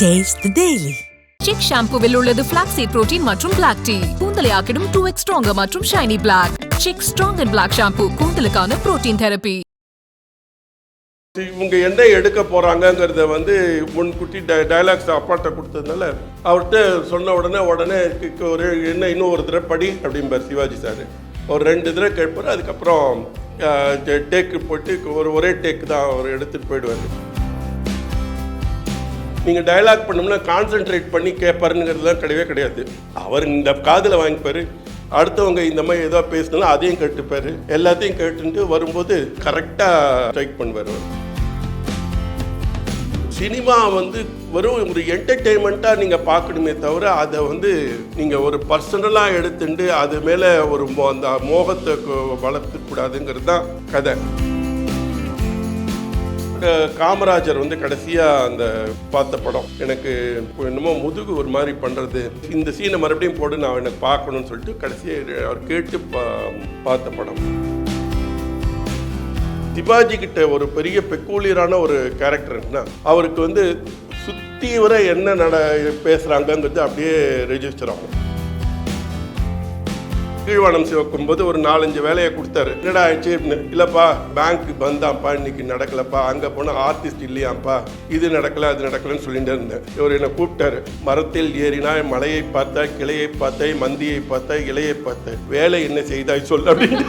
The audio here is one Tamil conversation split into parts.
Taste the Daily. சிக் ஷாம்புவில் உள்ளது பிளாக்ஸீட் புரோட்டீன் மற்றும் பிளாக் டீ கூந்தலை ஆக்கிடும் டூ எக்ஸ் ஸ்ட்ராங்கர் மற்றும் shiny black Chik strong and black shampoo கூந்தலுக்கான protein therapy இவங்க என்ன எடுக்க போறாங்கங்கிறத வந்து முன்கூட்டி டயலாக்ஸ் அப்பாட்ட கொடுத்ததுனால அவர்கிட்ட சொன்ன உடனே உடனே ஒரு என்ன இன்னும் ஒரு தடவை படி அப்படிம்பார் சிவாஜி சார். ஒரு ரெண்டு தடவை கேட்பார் அதுக்கப்புறம் டேக்கு போட்டு ஒரு ஒரே டேக் தான் அவர் எடுத்துட்டு போயிடுவார். நீங்கள் டயலாக் பண்ணோம்னா கான்சென்ட்ரேட் பண்ணி கேட்பாருங்கிறதுலாம் கிடையவே கிடையாது. அவர் இந்த காதில் வாங்கிப்பார். அடுத்தவங்க இந்த மாதிரி ஏதோ பேசினாலும் அதையும் கேட்டுப்பார். எல்லாத்தையும் கேட்டுட்டு வரும்போது கரெக்டாக ஸ்ட்ரைக் பண்ணுவார் சினிமா வந்து வெறும் ஒரு என்டர்டெயின்மெண்ட்டாக நீங்கள் பார்க்கணுமே தவிர அதை வந்து நீங்கள் ஒரு பர்சனலாக எடுத்துட்டு அது மேலே ஒரு மோ- அந்த மோகத்தை வளர்த்துக்கூடாதுங்கிறது தான் கதை. காமராஜர் வந்து கடைசியாக அந்த பார்த்த படம் எனக்கு என்னமோ முதுகு ஒரு மாதிரி பண்ணுறது இந்த சீனை மறுபடியும் போட்டு நான் எனக்கு பார்க்கணும்னு சொல்லிட்டு கடைசியாக அவர் கேட்டு பா பார்த்த படம். சிவாஜி கிட்ட ஒரு பெரிய பெக்கூலியரான ஒரு கேரக்டர்னா அவருக்கு வந்து சுத்தி வர என்ன நட பேசுகிறாங்கங்கிறது அப்படியே ரெஜிஸ்டர் ஆகும். கீழ்வானம் சிவக்கும் போது ஒரு நாலஞ்சு வேலையை கொடுத்தாரு. என்னடா ஆயிடுச்சு? அப்படின்னு. இல்லப்பா பேங்க் வந்தாப்பா இன்னைக்கு நடக்கலப்பா அங்க போனா ஆர்டிஸ்ட் இல்லையாப்பா இது நடக்கல அது நடக்கலன்னு சொல்லிட்டு இருந்தேன். இவர் என்னை கூப்பிட்டாரு. மரத்தில் ஏறினாய் மலையை பார்த்தாய் கிளையை பார்த்தாய் மந்தியை பார்த்தாய் இலையை பார்த்தாய். வேலை என்ன செய்தாய் சொல் அப்படின்னு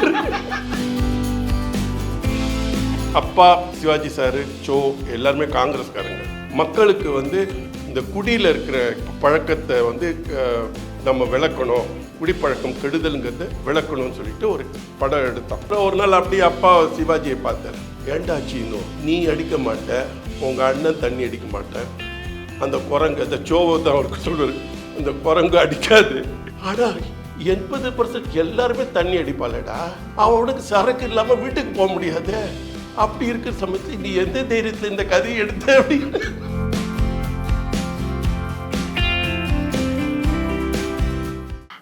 அப்பா சிவாஜி சார் சோ எல்லாருமே காங்கிரஸ்காரங்க. மக்களுக்கு வந்து இந்த குடியில் இருக்கிற பழக்கத்தை வந்து நம்ம விளக்கணும். குடிப்பழக்கம் கெடுதலுங்கிறத விளக்கணும்னு சொல்லிட்டு ஒரு படம் எடுத்தான் அப்புறம் ஒரு நாள் அப்படியே அப்பா சிவாஜியை பார்த்தார். ஏண்டா சீனோ நீ அடிக்க மாட்ட. உங்கள் அண்ணன் தண்ணி அடிக்க மாட்டேன் அந்த குரங்கு அந்த சோவை தான் அவருக்கு சொல்லுவார். அந்த குரங்கு அடிக்காது. ஆனால் எண்பது பர்சன்ட் எல்லாருமே தண்ணி அடிப்பாளடா. அவனுக்கு சரக்கு இல்லாமல் வீட்டுக்கு போக முடியாது. அப்படி இருக்கிற சமயத்தில் நீ எந்த தைரியத்தில் இந்த கதையை எடுத்த? அப்படின்னு.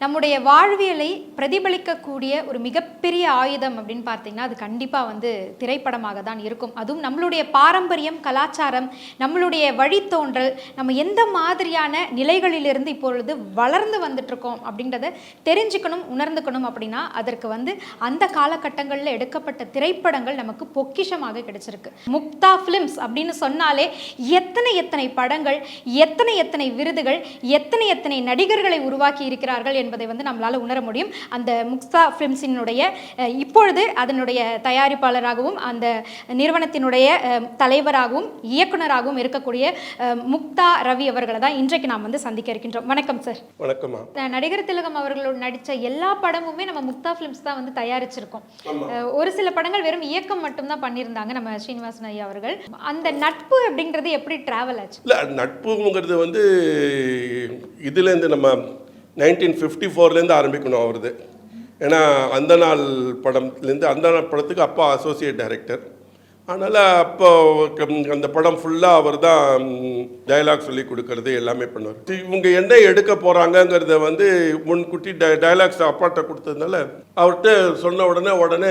நம்முடைய வாழ்வியலை பிரதிபலிக்கக்கூடிய ஒரு மிகப்பெரிய ஆயுதம் அப்படின்னு பார்த்தீங்கன்னா அது கண்டிப்பாக வந்து திரைப்படமாக தான் இருக்கும். அதுவும் நம்மளுடைய பாரம்பரியம் கலாச்சாரம் நம்மளுடைய வழித்தோன்றல் நம்ம எந்த மாதிரியான நிலைகளிலிருந்து இப்பொழுது வளர்ந்து வந்துட்டுருக்கோம் அப்படின்றத தெரிஞ்சுக்கணும் உணர்ந்துக்கணும் அப்படின்னா அதற்கு வந்து அந்த காலகட்டங்களில் எடுக்கப்பட்ட திரைப்படங்கள் நமக்கு பொக்கிஷமாக கிடைச்சிருக்கு. முக்தா ஃபிலிம்ஸ் அப்படின்னு சொன்னாலே எத்தனை எத்தனை படங்கள் எத்தனை எத்தனை விருதுகள் எத்தனை எத்தனை நடிகர்களை உருவாக்கி இருக்கிறார்கள் என்பதை வந்து நம்மளால் உணர முடியும். அந்த முக்தா ஃபிலிம்ஸினுடைய இப்பொழுது அதனுடைய தயாரிப்பாளராகவும் அந்த நிறுவனத்தினுடைய தலைவராகவும் இயக்குனராகவும் இருக்கக்கூடிய முக்தா ரவி அவர்களை தான் இன்றைக்கு நாம் வந்து சந்திக்க இருக்கின்றோம். வணக்கம் சார். வணக்கம்மா. அஹ் நடிகர் திலகம் அவர்களோட நடித்த எல்லா படமுமே நம்ம முக்தா ஃபிலிம்ஸ் தான் வந்து தயாரிச்சிருக்கோம். ஒரு சில படங்கள் வெறும் இயக்கம் மட்டும்தான் பண்ணியிருந்தாங்க நம்ம ஸ்ரீனிவாசன் ஐயா அவர்கள். அந்த நட்பு அப்படின்றது எப்படி டிராவல் ஆச்சு? இல்லை நட்புங்கிறது வந்து இதுலேருந்து நம்ம நைன்டீன் ஃபிஃப்டி ஃபோர்லேருந்து ஆரம்பிக்கணும் அவரது. ஏன்னா அந்த நாள் படம்லேருந்து அந்த நாள் படத்துக்கு அப்பா அசோசியேட் டைரக்டர் அதனால் அப்போ அந்த படம் ஃபுல்லாக அவர் தான் டைலாக் சொல்லி கொடுக்கறது எல்லாமே பண்ணுவார். இவங்க என்ன எடுக்க போகிறாங்கங்கிறத வந்து முன்கூட்டி டயலாக்ஸ் அப்பாட்ட கொடுத்ததுனால அவர்கிட்ட சொன்ன உடனே உடனே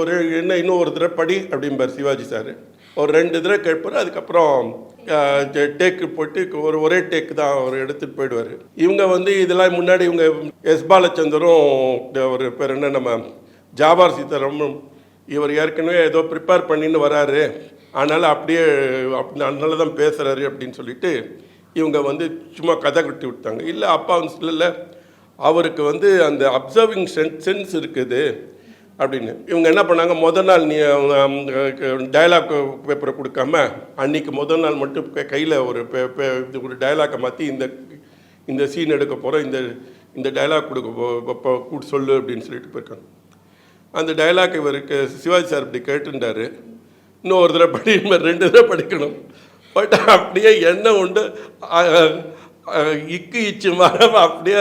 ஒரு என்ன இன்னும் ஒரு தடவை படி அப்படிம்பார் சிவாஜி சார். ஒரு ரெண்டு தடவை கேட்பார் அதுக்கப்புறம் டேக்கு போட்டு ஒரு ஒரே டேக் தான் அவர் எடுத்துகிட்டு போயிடுவார். இவங்க வந்து இதெல்லாம் முன்னாடி இவங்க எஸ் பாலச்சந்தரும் ஒரு பேர் என்ன நம்ம ஜாபார் சீதாராமும் இவர் ஏற்கனவே ஏதோ ப்ரிப்பேர் பண்ணின்னு வராரு. அதனால் அப்படியே அப்படி அதனால தான் பேசுகிறாரு அப்படின்னு சொல்லிட்டு இவங்க வந்து சும்மா கதை கட்டி விட்டாங்க. இல்லை அப்பா வந்து இல்லை அவருக்கு வந்து அந்த அப்சர்விங் சென் சென்ஸ் இருக்குது. அப்படின்னு. இவங்க என்ன பண்ணாங்க? முதல் நாள் நீ டயலாக் பேப்பரை கொடுக்காம அன்னைக்கு முதல் நாள் மட்டும் கையில் ஒரு பே- இது ஒரு டயலாக்கை மாற்றி இந்த இந்த சீன் எடுக்க போகிறோம் இந்த இந்த டயலாக் கொடுக்க போ- சொல்லு அப்படின்னு சொல்லிட்டு போயிருக்காங்க. அந்த டயலாக் இவருக்கு சிவாஜி சார் இப்படி கேட்டுட்டாரு இன்னும் ஒரு தடவை படி ரெண்டு தடவை படிக்கணும். பட் அப்படியே என்ன உண்டு இக்கு இச்சு மரம் அப்படியே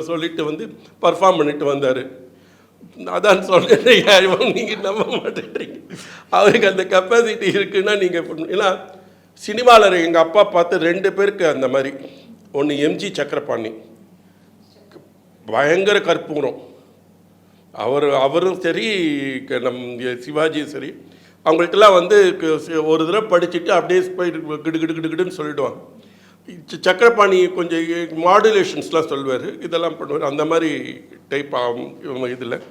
சொல்லிட்டு வந்து பர்ஃபார்ம் பண்ணிட்டு வந்தார். அதான் சொல்கிறேன் நீங்கள் நம்ப மாட்டேன்றீங்க. அவருக்கு அந்த கெப்பாசிட்டி இருக்குன்னா நீங்கள் ஏன்னா சினிமாவில் எங்கள் அப்பா பார்த்து ரெண்டு பேருக்கு அந்த மாதிரி. ஒன்று எம்ஜி சக்கரபாணி. பயங்கர கற்பூரம். அவர் அவரும் சரி க- நம் சிவாஜியும் சரி அவங்கள்ட்டலாம் வந்து ஒரு தடவை படிச்சுட்டு அப்படியே போய் கிடு கிடு கிடு கிடுன்னு சொல்லிடுவாங்க. சக்கரபாணி கொஞ்சம் மாடுலேஷன்ஸ்லாம் சொல்லுவார் இதெல்லாம் பண்ணுவார். அந்த மாதிரி டைப் ஆகும் இவங்க இதில்.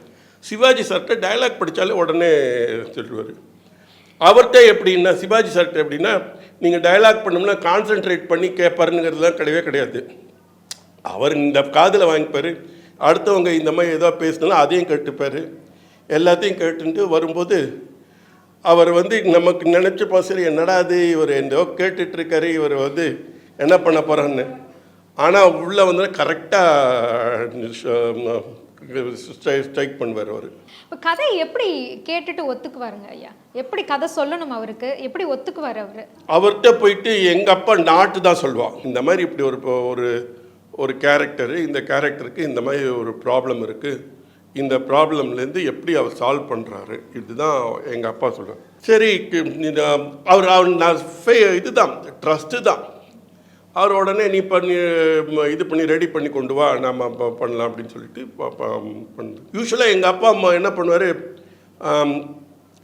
சிவாஜி சார்கிட்ட டயலாக் படித்தாலே உடனே சொல்லுவார் அவர்கிட்ட எப்படின்னா சிவாஜி சார்கிட்ட எப்படின்னா நீங்கள் டயலாக் பண்ணோம்னா கான்சென்ட்ரேட் பண்ணி கேட்பாருங்கிறதுலாம் கிடையவே கிடையாது. அவர் இந்த காதில் வாங்கிப்பார் அடுத்தவங்க இந்த மாதிரி ஏதோ பேசினாலும் அதையும் கேட்டுப்பார். எல்லாத்தையும் கேட்டுட்டு வரும்போது அவர் வந்து நமக்கு நினச்சப்போ சரி என்னடா அது இவர் எந்தோ கேட்டுட்ருக்காரு இவர் வந்து என்ன பண்ண போகிறான்னு ஆனால் உள்ளே வந்து கரெக்டாக ஸ்ட்ரைக் பண்ணுவார் அவர். இப்போ கதை எப்படி கேட்டுட்டு ஒத்துக்குவாருங்க ஐயா? எப்படி கதை சொல்லணும் அவருக்கு? எப்படி ஒத்துக்குவார் அவர்? அவர்கிட்ட போயிட்டு எங்கள் அப்பா நாட்டு தான் சொல்லுவான் இந்த மாதிரி இப்படி ஒரு ஒரு ஒரு கேரக்டரு இந்த கேரக்டருக்கு இந்த மாதிரி ஒரு ப்ராப்ளம் இருக்குது இந்த ப்ராப்ளம்லேருந்து எப்படி அவர் சால்வ் பண்ணுறாரு இதுதான் எங்கள் அப்பா சொல்கிறார் சரி அவர் அவர் நான் ஃபே- இதுதான் ட்ரஸ்ட்டு தான். அவர் உடனே நீ பண்ணி இது பண்ணி ரெடி பண்ணி கொண்டு வா நாம் பண்ணலாம் அப்படின்னு சொல்லிட்டு ப- பண்ணு யூஸ்வலாக எங்கள் அப்பா அம்மா என்ன பண்ணுவார்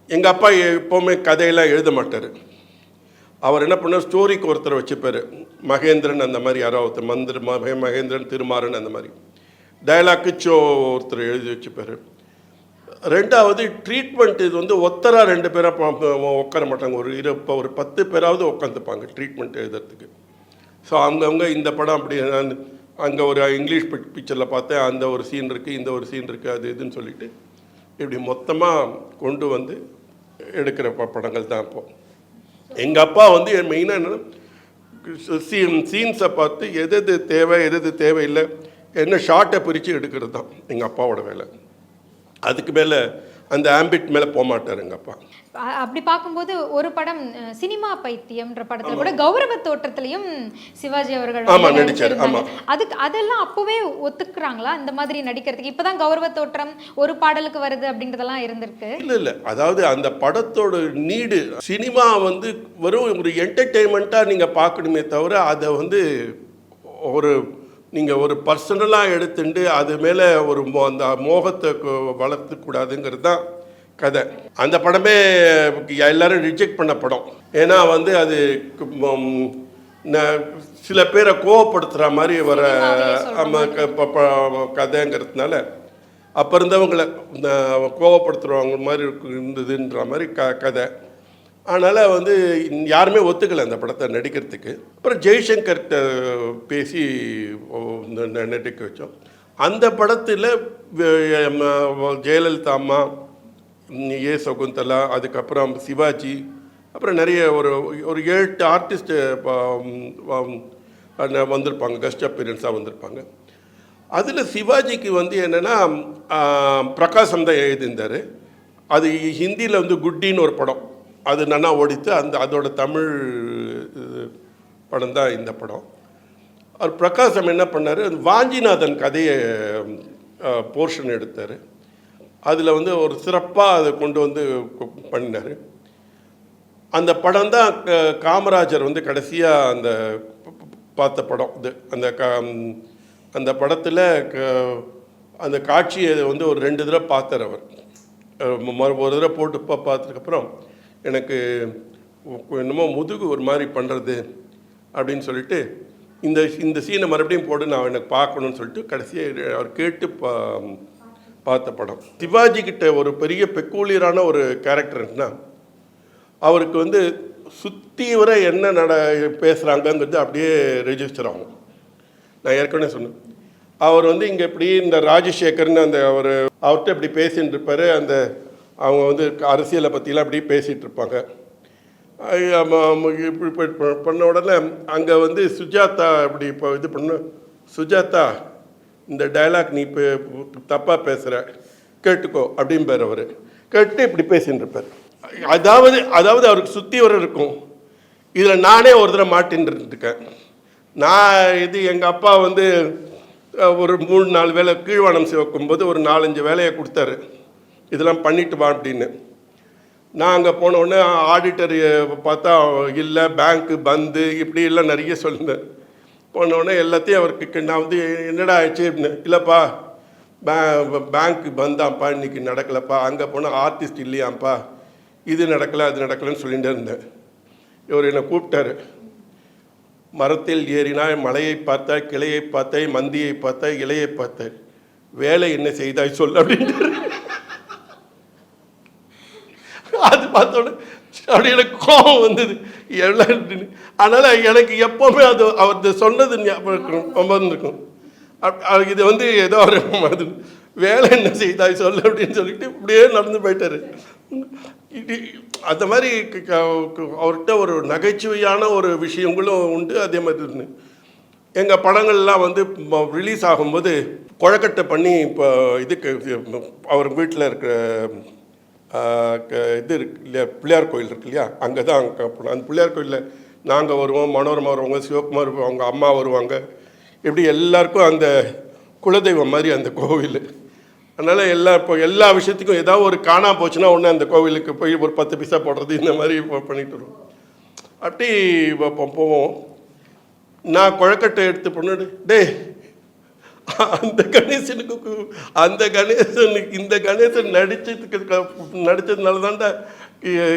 எங்கள் அப்பா எப்போவுமே கதையெல்லாம் எழுத மாட்டார். அவர் என்ன பண்ணார் ஸ்டோரிக்கு ஒருத்தர் வச்சுப்பார். மகேந்திரன் அந்த மாதிரி யாரோ ஒருத்தர் மந்திர மகே மகேந்திரன் திருமாறன் அந்த மாதிரி. டயலாக்கு சோ ஒருத்தர் எழுதி வச்சுப்பார். ரெண்டாவது ட்ரீட்மெண்ட் இது வந்து ஒத்தராக ரெண்டு பேராக உட்கார மாட்டாங்க. ஒரு இரு இப்போ ஒரு பத்து பேராவது உட்காந்துப்பாங்க ட்ரீட்மெண்ட் எழுதுறதுக்கு. ஸோ அவங்கவுங்க இந்த படம் அப்படி அங்கே ஒரு இங்கிலீஷ் பிக்சரில் பார்த்தேன். அந்த ஒரு சீன் இருக்குது இந்த ஒரு சீன் இருக்குது அது இதுன்னு சொல்லிட்டு இப்படி மொத்தமாக கொண்டு வந்து எடுக்கிற ப- படங்கள் தான் இப்போது எங்கள் அப்பா வந்து மெயினாக என்னென்னா சீன் சீன்ஸை பார்த்து எது எது தேவை எது எது தேவையில்லை என்ன ஷார்ட்டை பிரித்து எடுக்கிறது தான் எங்கள் அப்பாவோட வேலை. அதுக்கு மேலே அந்த ஆம்பிட் மேலே போக மாட்டார் எங்கள் அப்பா அ- அப்படி பார்க்கும்போது ஒரு படம் சினிமா பைத்தியம்ன்ற படத்துல கூட கௌரவ தோற்றத்திலையும் சிவாஜி அவர்கள் வந்து ஆமா, நடிச்சாரு, நடிச்சிருந்தாங்க. ஆமா. அதுக்கு அதெல்லாம் அப்பவே ஒத்துக்குறாங்களா? இந்த மாதிரி நடிக்கிறதுக்கு? இப்பதான் கௌரவ தோற்றம் ஒரு பாடலுக்கு வருது அப்படின்றதெல்லாம் இருந்திருக்கு. இல்லை இல்லை. அதாவது அந்த படத்தோட நீடு சினிமா வந்து வெறும் ஒரு என்டர்டெயின்மெண்ட்டாக நீங்கள் பார்க்கணுமே தவிர அதை வந்து ஒரு நீங்கள் ஒரு பர்சனலாக எடுத்துட்டு அது மேலே ஒரு மோ- அந்த மோகத்தை வளர்த்துக்கூடாதுங்கிறது தான் கதை. அந்த படமே எல்லாரும் ரிஜெக்ட் பண்ண படம். ஏன்னா வந்து அது சில பேரை கோவப்படுத்துகிற மாதிரி வர கதைங்கிறதுனால அப்போ இருந்தவங்கள கோவப்படுத்துகிறவங்க மாதிரி இருந்ததுன்ற மாதிரி க கதை. அதனால் வந்து யாருமே ஒத்துக்கலை அந்த படத்தை நடிக்கிறதுக்கு. அப்புறம் ஜெய்சங்கர்கிட்ட பேசி ந- நடிக்க வச்சோம். அந்த படத்தில் ஜெயலலிதா அம்மா ஏ சகுந்தலா அதுக்கப்புறம் சிவாஜி அப்புறம் நிறைய ஒரு ஒரு ஏழு எட்டு ஆர்டிஸ்ட்டு வந்திருப்பாங்க. கெஸ்ட் அப்பீரியன்ஸாக வந்திருப்பாங்க. அதில் சிவாஜிக்கு வந்து என்னென்னா பிரகாசம் தான் எழுதியிருந்தார். அது ஹிந்தியில் வந்து குட்டின்னு ஒரு படம். அது நன்னா ஓடித்து அந்த அதோட தமிழ் படம் தான் இந்த படம். அவர் பிரகாசம் என்ன பண்ணார்? வாஞ்சிநாதன் கதையை போர்ஷன் எடுத்தார். அதில் வந்து ஒரு சிறப்பாக அதை கொண்டு வந்து பண்ணினார். அந்த படம் தான் காமராஜர் வந்து கடைசியாக அந்த பார்த்த படம் இது. அந்த க அந்த படத்தில் அந்த காட்சியை வந்து ஒரு ரெண்டு தடவை பார்த்தார் அவர். ஒரு தடவை போட்டு பா பார்த்ததுக்கப்புறம் எனக்கு என்னமோ முதுகு ஒரு மாதிரி பண்ணுறது அப்படின்னு சொல்லிட்டு இந்த இந்த சீனை மறுபடியும் போட்டு நான் எனக்கு பார்க்கணும்னு சொல்லிட்டு கடைசியாக அவர் கேட்டு பா பார்த்த படம். சிவாஜி கிட்ட ஒரு பெரிய பெக்கூலியரான ஒரு கேரக்டர்னா அவருக்கு வந்து சுற்றி வர என்ன நட பேசுகிறாங்கங்கிறது அப்படியே ரெஜிஸ்டர் ஆகும். நான் ஏற்கனவே சொன்னேன். அவர் வந்து இங்கே இப்படி இந்த ராஜசேகர்னு அந்த அவர் அவர்கிட்ட இப்படி பேசின்னு இருப்பார். அந்த அவங்க வந்து அரசியலை பற்றிலாம் அப்படி பேசிகிட்டு இருப்பாங்க. இப்படி பண்ண உடனே அங்கே வந்து சுஜாதா இப்படி இப்போ இது பண்ண சுஜாதா இந்த டயலாக் நீ இப்போ தப்பாக பேசுகிற கேட்டுக்கோ அப்படிம்பார் அவர். கேட்டு இப்படி பேசின்னு இருப்பார். அதாவது அதாவது அவருக்கு சுற்றி வர இருக்கும். இதில் நானே ஒரு தடவை மாட்டின்னு இருக்கேன் நான் இது எங்கள் அப்பா வந்து ஒரு மூணு நாலு வேலை கீழ்வானம் சிவக்கும்போது ஒரு நாலஞ்சு வேலையை கொடுத்தாரு. இதெல்லாம் பண்ணிட்டு வா அப்படின்னு. நான் அங்கே போனோடனே ஆடிட்டர் பார்த்தா இல்லை பேங்க்கு பந்து இப்படி எல்லாம் நிறைய சொல்லியிருந்தேன் போனோடனே எல்லாத்தையும் அவருக்கு நான் வந்து என்னடா ஆயிடுச்சு அப்படின்னு. இல்லைப்பா பே பேங்க்கு பந்தாம்ப்பா இன்றைக்கி நடக்கலப்பா. அங்கே போனால் ஆர்டிஸ்ட் இல்லையாம்ப்பா. இது நடக்கலை அது நடக்கலைன்னு சொல்லிகிட்டே இருந்தேன் இவர் என்னை கூப்பிட்டாரு. மரத்தில் ஏறினாய் மலையை பார்த்தாய் கிளையை பார்த்தாய் மந்தியை பார்த்தாய் இலையை பார்த்தாய். வேலை என்ன செய்தாய்? சொல் அப்படின்ட்டு அது பார்த்தோன்னே அப்படி எனக்கு கோபம் வந்தது. எல்லாம் அதனால் எனக்கு எப்போவுமே அது அவர் சொன்னது ஞாபகம் இருக்கும் ரொம்ப இருக்கும் அப்- இது வந்து ஏதோ ஒரு அது வேலை என்ன செய்தாய் சொல்லு அப்படின்னு சொல்லிட்டு இப்படியே நடந்து போயிட்டாரு. அந்த மாதிரி க- அவர்கிட்ட ஒரு நகைச்சுவையான ஒரு விஷயங்களும் உண்டு அதே மாதிரி எங்கள் படங்கள்லாம் வந்து ரிலீஸ் ஆகும்போது குழக்கட்டை பண்ணி இப்போ இதுக்கு அவர் வீட்டில் இருக்கிற இது இருக்கு இல்லையா? பிள்ளையார் கோயில் இருக்கு இல்லையா? அங்கே தான் அங்கே போனோம். அந்த பிள்ளையார் கோயிலில் நாங்கள் வருவோம் மனோரமா வருவாங்க சிவகுமார் அவங்க அம்மா வருவாங்க. இப்படி எல்லாருக்கும் அந்த குலதெய்வம் மாதிரி அந்த கோவில். அதனால் எல்லா இப்போ எல்லா விஷயத்துக்கும் ஏதாவது ஒரு காணா போச்சுன்னா உடனே அந்த கோவிலுக்கு போய் ஒரு பத்து பைசா போடுறது இந்த மாதிரி பண்ணிட்டு வருவோம். அப்படி போவோம். நான் குழக்கட்டை எடுத்து பொண்ணு டேய் அந்த கணேசனுக்கு அந்த கணேசனுக்கு இந்த கணேசன் நடிச்சதுக்கு நடித்ததுனால தான்டா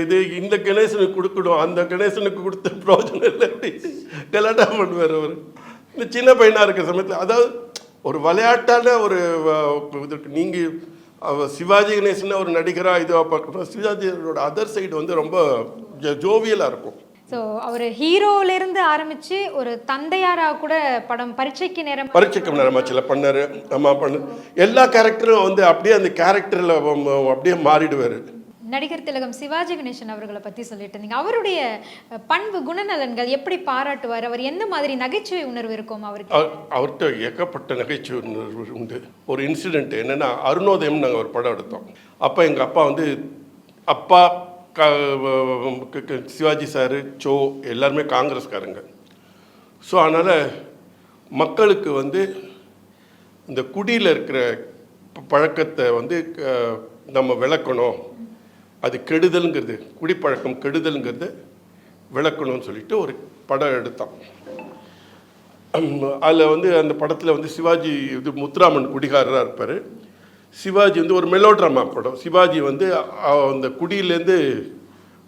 இது இந்த கணேசனுக்கு கொடுக்கணும். அந்த கணேசனுக்கு கொடுத்த பிரோஜனம் இல்லை அப்படின்ட்டு கலாட்டா பண்ணுவார் அவர். இந்த சின்ன பையனாக இருக்கிற சமயத்தில் அதாவது ஒரு விளையாட்டான ஒரு அஹ், இது நீங்கள் சிவாஜி கணேசன் ஒரு நடிகராக இதுவாக பார்க்கணும் சிவாஜியோட அதர் சைடு வந்து ரொம்ப ஜோவியலாக இருக்கும். ஸோ அவர் ஹீரோலேருந்து ஆரம்பிச்சு ஒரு தந்தையாராக கூட படம் பரீட்சைக்கு நேரம் பரீட்சைக்கு நேரமாச்சில் பண்ணார் அம்மா பண்ணு. எல்லா கேரக்டரும் வந்து அப்படியே அந்த கேரக்டரில் அப்படியே மாறிடுவார். நடிகர் திலகம் சிவாஜி கணேசன் அவர்களை பற்றி சொல்லிட்டு இருந்தீங்க. அவருடைய பண்பு குணநலன்கள் எப்படி பாராட்டுவார்? அவர் எந்த மாதிரி நகைச்சுவை உணர்வு இருக்கும் அவருக்கு? அவர் அவர்கிட்ட ஏகப்பட்ட நகைச்சுவை உணர்வு உண்டு. ஒரு இன்சிடெண்ட் என்னென்னா அருணோதயம் நாங்கள் ஒரு படம் எடுத்தோம். அப்போ எங்கள் அப்பா வந்து அப்பா சிவாஜி சார் சோ எல்லாருமே காங்கிரஸ்காரங்க. ஸோ அதனால் மக்களுக்கு வந்து இந்த குடியில் இருக்கிற பழக்கத்தை வந்து க- நம்ம விளக்கணும். அது கெடுதலுங்கிறது குடிப்பழக்கம் கெடுதலுங்கிறது விளக்கணும்னு சொல்லிட்டு ஒரு படம் எடுத்தான் அதில் வந்து அந்த படத்தில் வந்து சிவாஜி இது முத்துராமன் குடிகாரராக இருப்பார். சிவாஜி வந்து ஒரு மெலோட்ராமா படம். சிவாஜி வந்து அந்த குடியிலேருந்து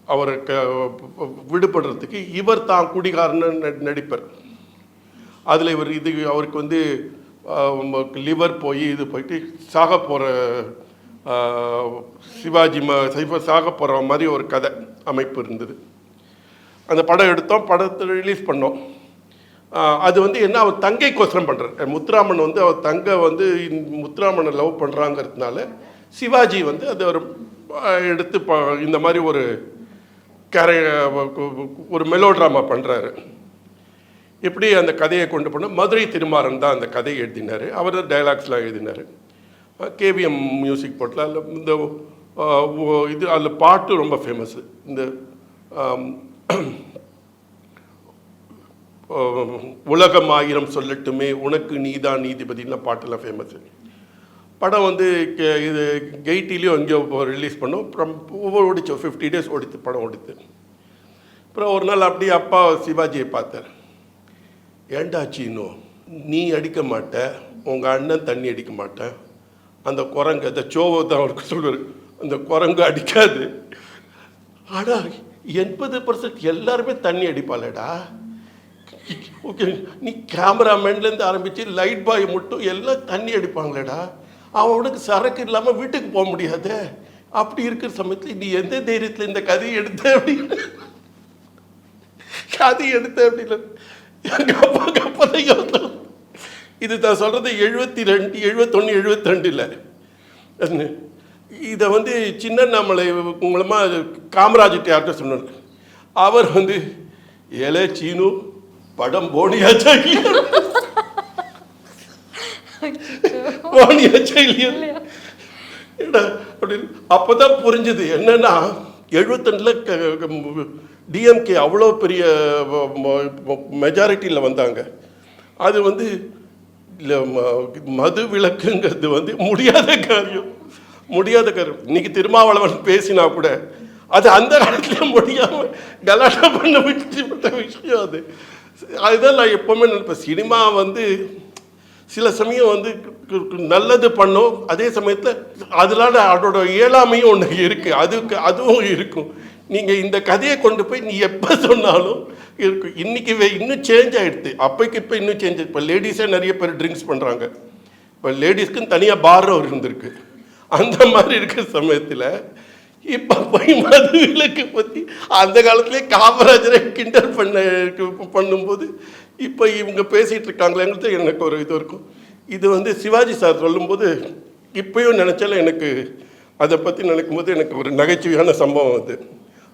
அவரை க விடுபடுறதுக்கு இவர் தான் குடிகாரன்னு நடிப்பர். அதில் இவர் இது அவருக்கு வந்து லிவர் போய் இது போயிட்டு சாக போகிற சிவாஜி ம சிவ- சாக போகிற மாதிரி ஒரு கதை அமைப்பு இருந்தது. அந்த படம் எடுத்தோம் படத்தை ரிலீஸ் பண்ணோம். அது வந்து என்ன அவர் தங்கைக்கோசரம் பண்ணுறார் முத்துராமன் வந்து அவர் தங்கை வந்து முத்துராமனை லவ் பண்ணுறாங்கிறதுனால சிவாஜி வந்து அதை ஒரு எடுத்து ப இந்த மாதிரி ஒரு கேரை ஒரு மெலோ ட்ராமா பண்ணுறாரு இப்படி அந்த கதையை கொண்டு போனால் மதுரை திருமாறன் தான் அந்த கதையை எழுதினார். அவர் தான் டைலாக்ஸ்லாம் எழுதினார். கேவிஎம் மியூசிக் போட்டில் அதில் இந்த இது அதில் பாட்டு ரொம்ப ஃபேமஸ் இந்த உலகம் ஆயிரம் சொல்லட்டுமே உனக்கு நீதான் நீதிபதினா பாட்டெல்லாம் ஃபேமஸ் படம் வந்து கே- இது கெய்ட்டிலையும் எங்கேயோ ரிலீஸ் பண்ணோம். அப்புறம் ஓடிச்சு ஃபிஃப்டி டேஸ் ஓடித்து படம் ஓடித்து அப்புறம் ஒரு நாள் அப்படியே அப்பா சிவாஜியை பார்த்தார். ஏண்டா சீனோ நீ அடிக்க மாட்ட உங்கள் அண்ணன் தண்ணி அடிக்க மாட்டேன் அந்த குரங்கு அந்த சோவை தான் அவருக்கு சொல்லுவார் அந்த குரங்கு அடிக்காது. ஆனால் எண்பது பர்சன்ட் எல்லாருமே தண்ணி அடிப்பாளடா. ஓகே நீ கேமராமேன்லேருந்து ஆரம்பித்து லைட் பாய் மட்டும் எல்லாம் தண்ணி அடிப்பாங்களேடா. அவனுக்கு சரக்கு இல்லாமல் வீட்டுக்கு போக முடியாது. அப்படி இருக்கிற சமயத்தில் நீ எந்த தைரியத்தில் இந்த கதையை எடுத்த அப்படின்னு கதை எடுத்த அப்படின்னு எங்கள் அப்போ தான் யோசனை. இது நான் சொல்கிறது எழுபத்தி ரெண்டு எழுபத்தொன்று எழுபத்தி ரெண்டில் இதை வந்து சின்னண்ணாமலை மூலமாக காமராஜர் யார்கிட்ட சொன்னார் அவர் வந்து ஏழை சீனு படம் போனியாச்சா போனியாச்சா இல்லையா? அப்படின்னு அப்போதான் புரிஞ்சுது என்னன்னா எழுபத்தொன்னில் டிஎம்கே அவ்வளோ பெரிய மெஜாரிட்டியில் வந்தாங்க. அது வந்து இல்ல, மது விலக்குங்கிறது வந்து முடியாத காரியம். முடியாத காரியம். இன்னைக்கு திருமாவளவன் பேசினா கூட அது அந்த காலத்துல முடியாம கலாட்டா பண்ண விட்டுப்பட்ட விஷயம் அது. அதுதான் நான் எப்போவுமே நினைப்பேன். சினிமா வந்து சில சமயம் வந்து நல்லது பண்ணும். அதே சமயத்தில் அதனால அதோட இயலாமையும் ஒன்று இருக்குது அதுக்கு அதுவும் இருக்கும். நீங்கள் இந்த கதையை கொண்டு போய் நீ எப்போ சொன்னாலும் இருக்கும் இன்னைக்கு வே- இன்னும் சேஞ்ச் ஆகிடுது அப்போக்கு இப்போ இன்னும் சேஞ்ச் இப்போ லேடிஸே நிறைய பேர் ட்ரிங்க்ஸ் பண்ணுறாங்க இப்போ லேடிஸ்க்குன்னு தனியாக பார் இருந்திருக்கு. அந்த மாதிரி இருக்கிற சமயத்தில் இப்போ போய் மது விலக்கு பற்றி அந்த காலத்திலே காமராஜரை கிண்டல் பண்ண பண்ணும்போது இப்போ இவங்க பேசிகிட்டு இருக்காங்களேங்கிறது எனக்கு ஒரு இது இருக்கும் இது வந்து சிவாஜி சார் சொல்லும்போது இப்பயும் நினச்சாலும் எனக்கு அதை பற்றி நினைக்கும் போது எனக்கு ஒரு நகைச்சுவையான சம்பவம் அது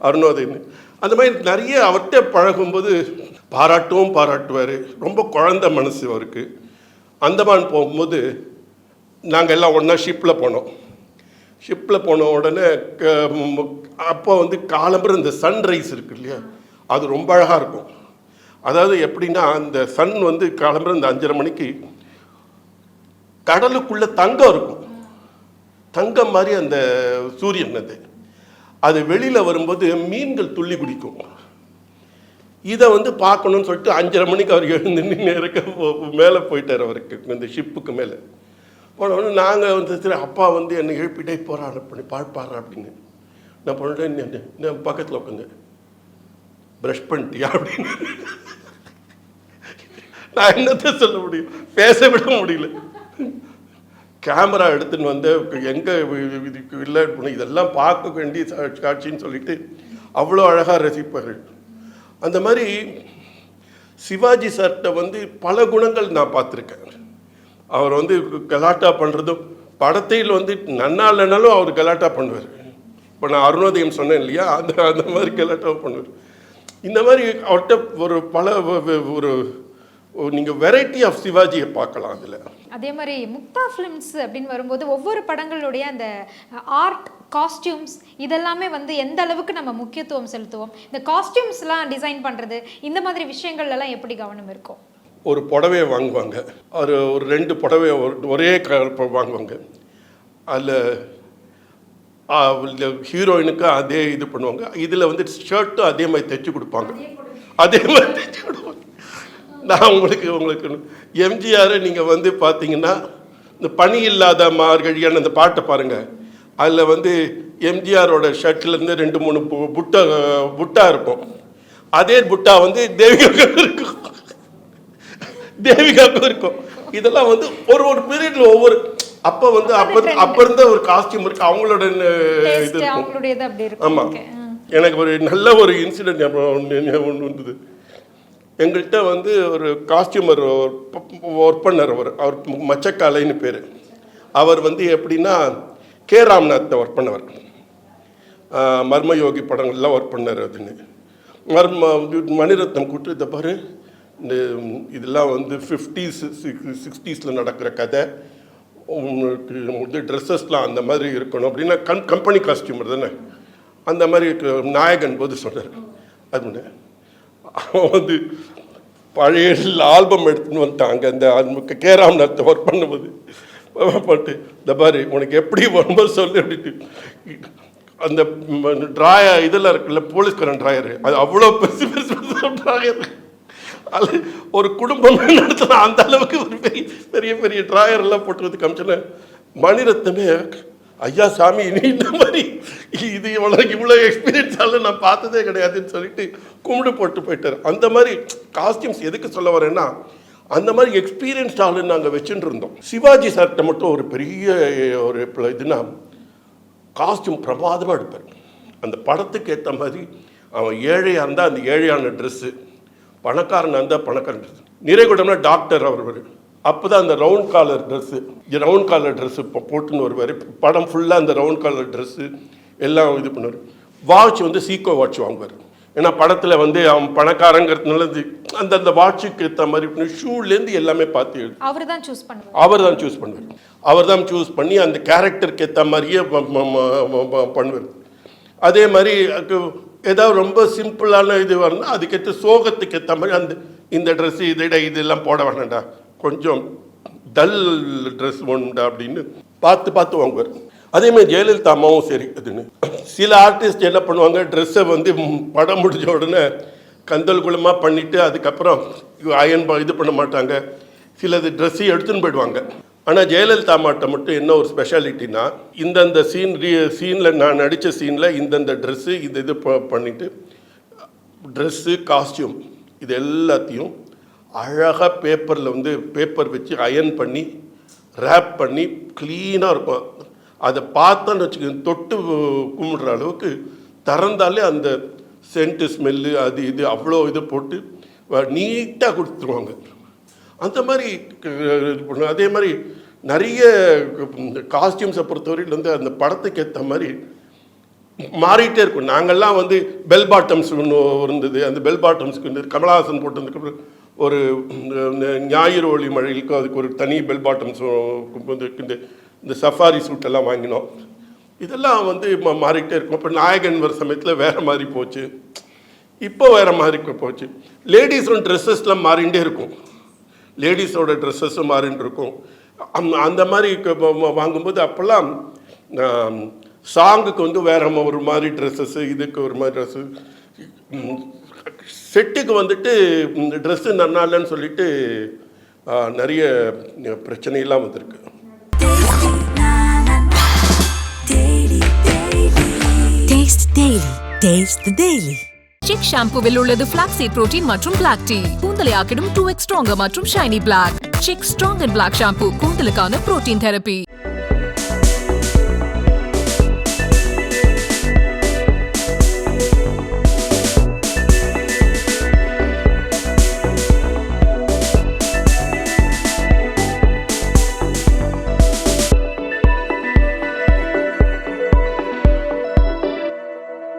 அருணோதயன்னு அந்த மாதிரி நிறைய அவர்கிட்ட பழகும்போது பாராட்டவும் பாராட்டுவார் ரொம்ப குழந்த மனசு அவருக்கு அந்தமான் போகும்போது நாங்கள் எல்லாம் ஒன்றா ஷிப்பில் போனோம் ஷிப்பில் போன உடனே க- அப்போ வந்து காலம்பரம் இந்த சன்ரைஸ் இருக்கு இல்லையா? அது ரொம்ப அழகாக இருக்கும். அதாவது எப்படின்னா அந்த சன் வந்து காலம்பரம் இந்த அஞ்சரை மணிக்கு கடலுக்குள்ளே தங்கம் இருக்கும். தங்கம் மாதிரி அந்த சூரியன் அது. அது வெளியில் வரும்போது மீன்கள் துள்ளி குடிக்கும். இதை வந்து பார்க்கணும்னு சொல்லிட்டு அஞ்சரை மணிக்கு அவர் எழுந்து நின்று இருக்க மேலே போயிட்டார் அவருக்கு இந்த ஷிப்புக்கு மேலே. போனவொடனே நாங்கள் வந்து அப்பா வந்து என்னை எழுப்பிட்டே போகிறாரு பண்ணி பார்ப்பாரு அப்படின்னு. நான் பண்ணிட்டேன் நான் பக்கத்தில் உட்காந்து ப்ரஷ் பண்ணிட்டியா? அப்படின்னு. நான் என்னத்த சொல்ல முடியும்? பேச விட முடியல. கேமரா எடுத்துன்னு வந்து எங்கே இதுக்கு இல்லை? இதெல்லாம் பார்க்க வேண்டிய காட்சின்னு சொல்லிட்டு அவ்வளோ அழகாக ரசிப்பார். அந்த மாதிரி சிவாஜி சார்கிட்ட வந்து பல குணங்கள் நான் பார்த்துருக்கேன். அவர் வந்து கலாட்டா பண்ணுறதும் படத்தையில் வந்து நன்னா இல்லைனாலும் அவர் கலாட்டா பண்ணுவார். இப்போ நான் அருணோதயம் சொன்னேன் இல்லையா? அந்த அந்த மாதிரி கலாட்டாவை பண்ணுவார். இந்த மாதிரி அவர்கிட்ட ஒரு பல ஒரு நீங்கள் வெரைட்டி ஆஃப் சிவாஜியை பார்க்கலாம் அதில். அதே மாதிரி முக்தா ஃபிலிம்ஸ் அப்படின்னு வரும்போது ஒவ்வொரு படங்களுடைய அந்த ஆர்ட் காஸ்டியூம்ஸ் இதெல்லாமே வந்து எந்த அளவுக்கு நம்ம முக்கியத்துவம் செலுத்துவோம்? இந்த காஸ்டியூம்ஸ்லாம் டிசைன் பண்ணுறது இந்த மாதிரி விஷயங்கள்லாம் எப்படி கவனம் இருக்கும்? ஒரு புடவையை வாங்குவாங்க. ஒரு ஒரு ரெண்டு புடவைய ஒரு- கலர் வாங்குவாங்க. அதில் ஹீரோயினுக்கு அதே இது பண்ணுவாங்க. இதில் வந்து ஷர்ட்டும் அதே மாதிரி தைச்சு கொடுப்பாங்க. அதே மாதிரி தைச்சு கொடுப்பாங்க. நான் உங்களுக்கு உங்களுக்கு எம்ஜிஆர் நீங்கள் வந்து பார்த்தீங்கன்னா இந்த பனி இல்லாத மார்கழியான அந்த பாட்டை பாருங்கள் அதில் வந்து எம்ஜிஆரோட ஷர்ட்லேருந்து ரெண்டு மூணு பு- புட்டா புட்டா இருக்கும். அதே புட்டா வந்து தேவிகா இருக்கும். தேவிகாவுக்கும் இருக்கும். இதெல்லாம் வந்து ஒரு ஒரு பீரியட்ல ஒவ்வொரு அப்ப வந்து அப்ப அப்ப இருந்த ஒரு காஸ்டியூம் இருக்கு. அவங்களோட இது இருக்கும். ஆமா. எனக்கு ஒரு நல்ல ஒரு இன்சிடென்ட் ஒன்று வந்தது. எங்கள்கிட்ட வந்து ஒரு காஸ்டியூமர் ஒர்க் பண்ணார் அவர். அவர் மச்சக்காலைன்னு பேர். அவர் வந்து எப்படின்னா கே. ராம்நாத்தை ஒர்க் பண்ணவர். மர்மயோகி படங்கள்லாம் ஒர்க் பண்ணார் அதுன்னு. மர்ம மணிரத்னம் கூட்டு இதை பாரு. இதெல்லாம் வந்து ஃபிஃப்டிஸ் சிக்ஸ்டீஸில் நடக்கிற கதை. உங்களுக்கு வந்து ட்ரெஸ்ஸஸ்லாம் அந்த மாதிரி இருக்கணும் அப்படின்னா கம் கம்பெனி காஸ்டியூமர் தானே. அந்த மாதிரி நாயகன் போது சொன்னார். அது அவன் வந்து பழைய ஆல்பம் எடுத்துன்னு வந்துட்டாங்க அந்த கே ராம்நாத் ஒர்க் பண்ணும்போது. பட்டு இந்த பாரு உனக்கு எப்படி வரும்போது சொல்லு அப்படின்ட்டு. அந்த ட்ராய இதெல்லாம் இருக்குல்ல போலீஸ்காரன் ட்ராயர் அது அவ்வளோ பெருசு பெருசு பெருசு ட்ராயர் அது ஒரு குடும்பம் நடத்தின அந்த அளவுக்கு ஒரு பெரிய பெரிய பெரிய ட்ராயர் எல்லாம் போட்டு மணிரத்னமே ஐயா சாமி இனி இந்த மாதிரி இது இவ்வளோ இவ்வளோ எக்ஸ்பீரியன்ஸ் ஆல நான் பார்த்ததே கிடையாதுன்னு சொல்லிட்டு கும்பிடு போட்டு போயிட்டார். அந்த மாதிரி காஸ்டியூம்ஸ் எதுக்கு சொல்ல வரேன்னா அந்த மாதிரி எக்ஸ்பீரியன்ஸ்ட் ஆளு நாங்கள் வச்சுட்டு இருந்தோம். சிவாஜி சார்கிட்ட மட்டும் ஒரு பெரிய ஒரு pl- இதுனா காஸ்டியூம் பிரமாதமாக எடுப்பார். அந்த படத்துக்கு ஏற்ற மாதிரி அவன் ஏழையாக இருந்தால் அந்த ஏழையான ட்ரெஸ்ஸு பணக்காரனாக இருந்தால் பணக்காரன் ட்ரெஸ் நிறைகுடம்னா டாக்டர் அவர் வரு அப்போ தான் அந்த round collar dress round collar dress இப்போ போட்டுன்னு வருவார். படம் ஃபுல்லாக அந்த ரவுண்ட் காலர் ட்ரெஸ்ஸு எல்லாம் இது பண்ணுவார். வாட்ச் வந்து சீக்கோ வாட்ச் வாங்குவார். ஏன்னா படத்தில் வந்து அவன் பணக்காரங்கிறதுனால அந்த அந்த வாட்சுக்கு ஏற்ற மாதிரி ஷூலேருந்து எல்லாமே பார்த்து அவர் தான் சூஸ் பண்ணுவார். அவர் தான் சூஸ் பண்ணுவார். அவர் தான் சூஸ் பண்ணி அந்த கேரக்டருக்கு ஏற்ற மாதிரியே பண்ணுவார். அதே மாதிரி ஏதாவது ரொம்ப சிம்பிளான இது வரணும் அதுக்கேற்ற சோகத்துக்கு ஏற்ற மாதிரி அந்த இந்த ட்ரெஸ்ஸு இதை இதெல்லாம் போட வேணாம்டா. கொஞ்சம் டல் ட்ரெஸ் ஒன்றுடா அப்படின்னு பார்த்து பார்த்து வாங்குவார். அதே மாதிரி ஜெயலலிதா அம்மாவும் சரி அதுன்னு. சில ஆர்டிஸ்ட் என்ன பண்ணுவாங்க ட்ரெஸ்ஸை வந்து படம் முடிஞ்ச உடனே கந்தல் குளமாக பண்ணிவிட்டு அதுக்கப்புறம் அயன் இது பண்ண மாட்டாங்க. சிலது ட்ரெஸ்ஸையும் எடுத்துன்னு போயிடுவாங்க. ஆனால் ஜெயலலிதா மாட்ட மட்டும் என்ன ஒரு ஸ்பெஷாலிட்டினா இந்தந்த சீன் சீனில் நான் நடித்த சீனில் இந்தந்த ட்ரெஸ்ஸு இந்த இது பண்ணிவிட்டு பண்ணிட்டு ட்ரெஸ்ஸு காஸ்டியூம் இது எல்லாத்தையும் அழகாக பேப்பரில் வந்து பேப்பர் வச்சு அயன் பண்ணி ரேப் பண்ணி க்ளீனாக இருக்கும். அதை பார்த்தோன்னு வச்சுக்கோங்க தொட்டு கும்பிடுற அளவுக்கு திறந்தாலே அந்த சென்ட்டு ஸ்மெல்லு அது இது அவ்வளோ இது போட்டு நீட்டாக கொடுத்துருவாங்க. அந்த மாதிரி இது அதே மாதிரி நிறைய காஸ்டியூம்ஸை பொறுத்தவரையில் வந்து அந்த படத்துக்கு ஏற்ற மாதிரி மாறிட்டே இருக்கும். நாங்கள்லாம் வந்து பெல் பாட்டம்ஸ் ஒன்று இருந்தது. அந்த பெல் பாட்டம்ஸ்க்கு வந்து கமலஹாசன் போட்டதுக்கு ஒரு ஞாயிறு ஒளி மழைக்கு அதுக்கு ஒரு தனி பெல் பாட்டம்ஸ் வந்து இந்த இந்த சஃபாரி சூட்டெல்லாம் வாங்கினோம். இதெல்லாம் வந்து மாறிக்கிட்டே இருக்கும். இப்போ நாயகன் வர சமயத்தில் வேறு மாதிரி போச்சு. இப்போ வேறு மாதிரி போச்சு. லேடிஸோட ட்ரெஸ்ஸஸ்லாம் மாறிண்டே இருக்கும். லேடிஸோட ட்ரெஸ்ஸஸும் மாறின்னு இருக்கும் அந்த- அந்த மாதிரி வாங்கும்போது அப்போல்லாம் சாங்குக்கு வந்து வேற ஒரு மாதிரி ட்ரெஸ்ஸஸ்ஸு இதுக்கு ஒரு மாதிரி ட்ரெஸ்ஸு செட்டுக்கு வந்துட்டு இந்த ட்ரெஸ்ஸு நல்லா இல்லைன்னு சொல்லிட்டு நிறைய பிரச்சனையெல்லாம் வந்திருக்கு Taste Daily. Taste the Daily. Chik ஷாம்புவில் உள்ளது flaxseed புரோட்டீன் மற்றும் பிளாக் டீ கூந்தலை ஆக்கிடும் டூ எக்ஸ் ஸ்ட்ராங்கர் மற்றும் shiny black Chik strong and black shampoo கூந்தலுக்கான protein therapy